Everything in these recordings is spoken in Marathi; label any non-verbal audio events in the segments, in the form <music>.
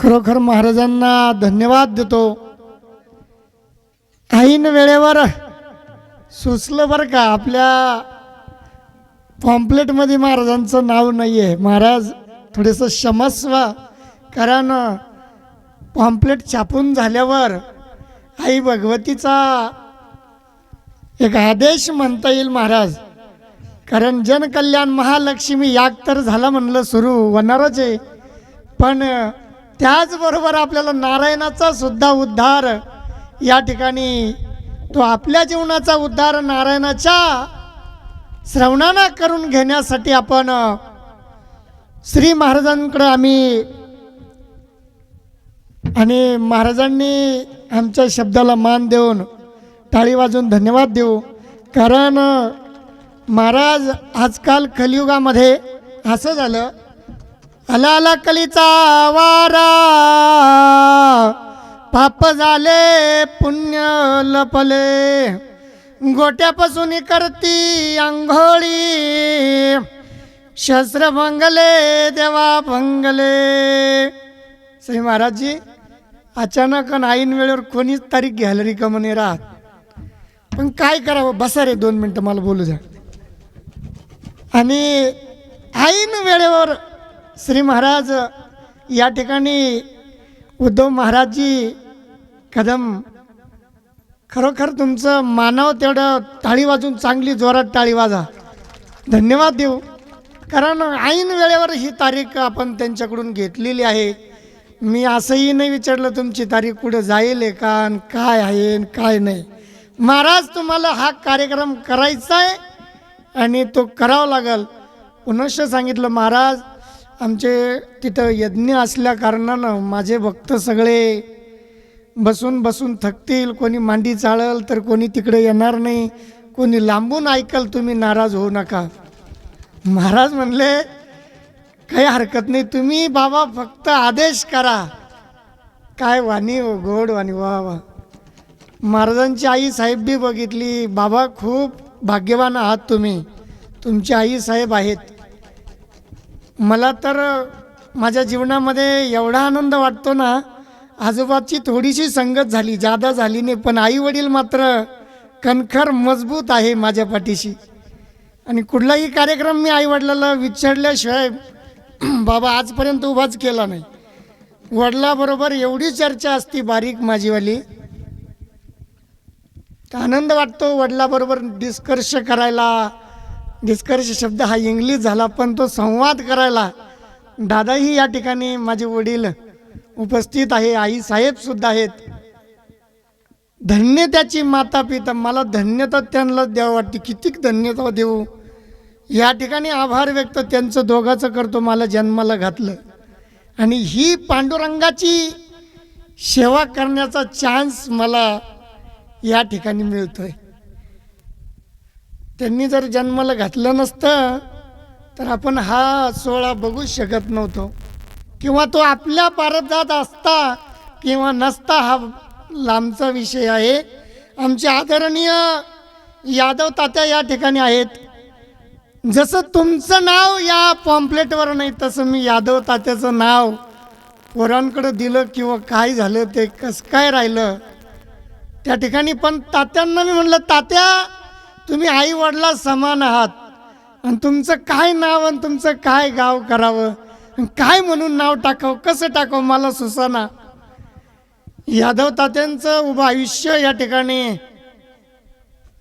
खरोखर महाराजांना धन्यवाद देतो. ऐन वेळेवर सुचलं बरं का आपल्या पॉम्पलेटमध्ये महाराजांचं नाव नाही आहे महाराज थोडंसं क्षमस्व कारण पॉम्पलेट छापून झाल्यावर आई भगवतीचा एक आदेश म्हणता येईल महाराज. कारण जनकल्याण महालक्ष्मी याग तर झाला म्हणलं सुरू होणारच आहे. पण त्याचबरोबर आपल्याला नारायणाचा सुद्धा उद्धार या ठिकाणी तो आपल्या जीवनाचा उद्धार नारायणाच्या श्रवणानं करून घेण्यासाठी आपण श्री महाराजांकडं आम्ही आणि महाराजांनी आमच्या शब्दाला मान देऊन टाळी वाजवून धन्यवाद देऊ. कारण महाराज आजकाल कलियुगामध्ये असं झालं आला कलीचा वारा. पाप झाले पुण्य लपले. गोट्यापासून करती आंघोळी. शस्त्र भंगले देवा भंगले. श्री महाराजजी अचानक अन ऐन वेळेवर कोणीच तारीख घ्यायला रिकाम नाही राहत. पण काय करावं? बसा रे दोन मिनटं मला बोलू द्या. आणि ऐन वेळेवर श्री महाराज या ठिकाणी उद्धव महाराजजी कदम. खरोखर तुमचं मानव तेवढं टाळी वाजून चांगली जोरात टाळी वाजा. धन्यवाद देऊ. कारण ऐन वेळेवर ही तारीख आपण त्यांच्याकडून घेतलेली आहे. मी असंही नाही विचारलं तुमची तारीख कुठं जाईल आहे का आणि काय आहे आणि काय नाही. महाराज तुम्हाला हा कार्यक्रम करायचा आहे आणि तो करावा लागेल. पुनश्च सांगितलं महाराज आमचे तिथं यज्ञ असल्या कारणानं माझे भक्त सगळे बसून बसून थकतील. कोणी मांडी चाळल तर कोणी तिकडे येणार नाही. कोणी लांबून ऐकल तुम्ही नाराज होऊ नका. महाराज म्हणले काही हरकत नाही. तुम्ही बाबा फक्त आदेश करा. काय वाणी हो? गोड वाणी. वा वा. महाराजांची आई साहेब बी बघितली. बाबा खूप भाग्यवान आहात तुम्ही. तुमची आई साहेब आहेत. मला तर माझ्या जीवनामध्ये एवढा आनंद वाटतो ना आजोबाची थोडीशी संगत झाली जादा झाली नाही पण आईवडील मात्र कणखर मजबूत आहे माझ्या पाठीशी. आणि कुठलाही कार्यक्रम मी आईवडिलाला विचारल्याशिवाय <clears throat> बाबा आजपर्यंत उभाच केला नाही. वडिलाबरोबर एवढी चर्चा असती बारीक माझीवाली. आनंद वाटतो वडिलाबरोबर डिस्कर्ष करायला निष्कर्ष शब्द हा इंग्लिश झाला पण तो संवाद करायला. दादाही या ठिकाणी माझे वडील उपस्थित आहे आई साहेब सुद्धा आहेत. धन्य त्याची माता पिता मला धन्यता त्यांना द्यावं वाटते. किती धन्यता देऊ. या ठिकाणी आभार व्यक्त त्यांचं दोघाचं करतो मला जन्माला घातलं. आणि ही पांडुरंगाची सेवा करण्याचा चान्स मला या ठिकाणी मिळतोय. त्यांनी जर जन्माला घातलं नसतं तर आपण हा सोहळा बघू शकत नव्हतो. किंवा तो आपल्या पारत जात असता किंवा नसता हा लांबचा विषय आहे. आमचे आदरणीय यादव तात्या या ठिकाणी आहेत. जसं तुमचं नाव या पॉम्पलेटवर नाही तसं मी यादव तात्याचं नाव पोरांकडं दिलं किंवा काय झालं ते कसं काय राहिलं त्या ठिकाणी पण तात्यांना मी म्हणलं तात्या तुम्ही आई वडिला समान आहात. आणि तुमचं काय नाव आणि तुमचं काय गाव करावं? आणि काय म्हणून नाव टाकावं? कसं टाकावं? मला सुसाना यादव तात्यांचं उभं आयुष्य या ठिकाणी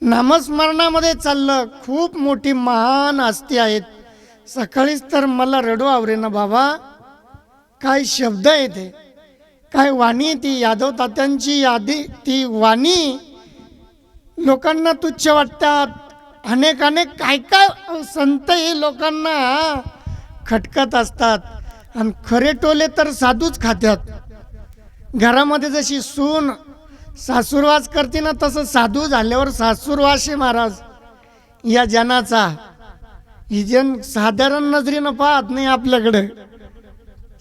नामस्मरणामध्ये चाललं. खूप मोठी महान हस्ती आहेत. सकाळीच तर मला रडू आवरे ना बाबा. काय शब्द आहे ते. काय वाणी ती? यादव तात्यांची यादी ती वाणी लोकांना तुच्छ वाटतात. अनेक अनेक काय काय संत हे लोकांना खटकत असतात. आणि खरे टोले तर साधूच खात्यात. घरामध्ये जशी सून सासूरवास करते ना तसं साधू झाल्यावर सासूरवास आहे महाराज. या जनाचा. ही जन साधारण नजरेनं पाहत नाही आपल्याकडे.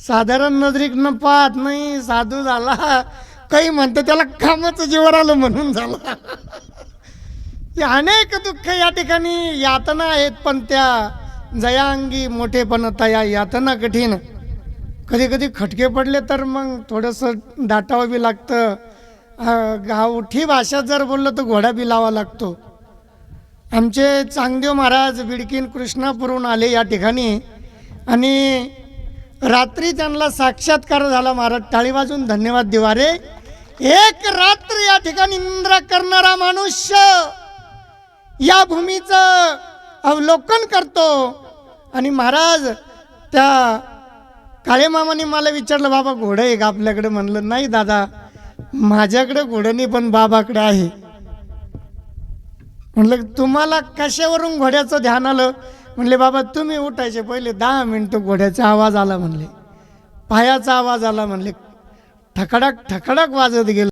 साधारण नजरेनं पाहत नाही साधू झाला. काही म्हणतं त्याला कामाचं जीवर आलं म्हणून झाला. ते अनेक दुःख या ठिकाणी यातना आहेत पण त्या जयांगी मोठेपणता तया यातना कठीण. कधी कधी खटके पडले तर मग थोडंसं दाटावं बी लागतं. गावठी भाषा जर बोललं तर घोडा बी लावा लागतो. आमचे चांगदेव महाराज बिडकीन कृष्णापूरहून आले या ठिकाणी आणि रात्री त्यांना साक्षात्कार झाला महाराज. टाळी वाजून धन्यवाद देवा रे एक रात्र या ठिकाणी निंद्रा करणारा मनुष्य या भूमीचं अवलोकन करतो. आणि महाराज त्या काळेमामाने मला विचारलं बाबा घोडं आहे का आपल्याकडे? म्हणलं नाही दादा माझ्याकडे घोडं नाही पण बाबाकडे आहे. म्हणलं तुम्हाला कशावरून घोड्याचं ध्यान आलं? म्हणले बाबा तुम्ही उठायचे पहिले दहा मिनटं घोड्याचा आवाज आला म्हणले. पायाचा आवाज आला म्हणले. ठकडक ठकडक वाजत गेलं.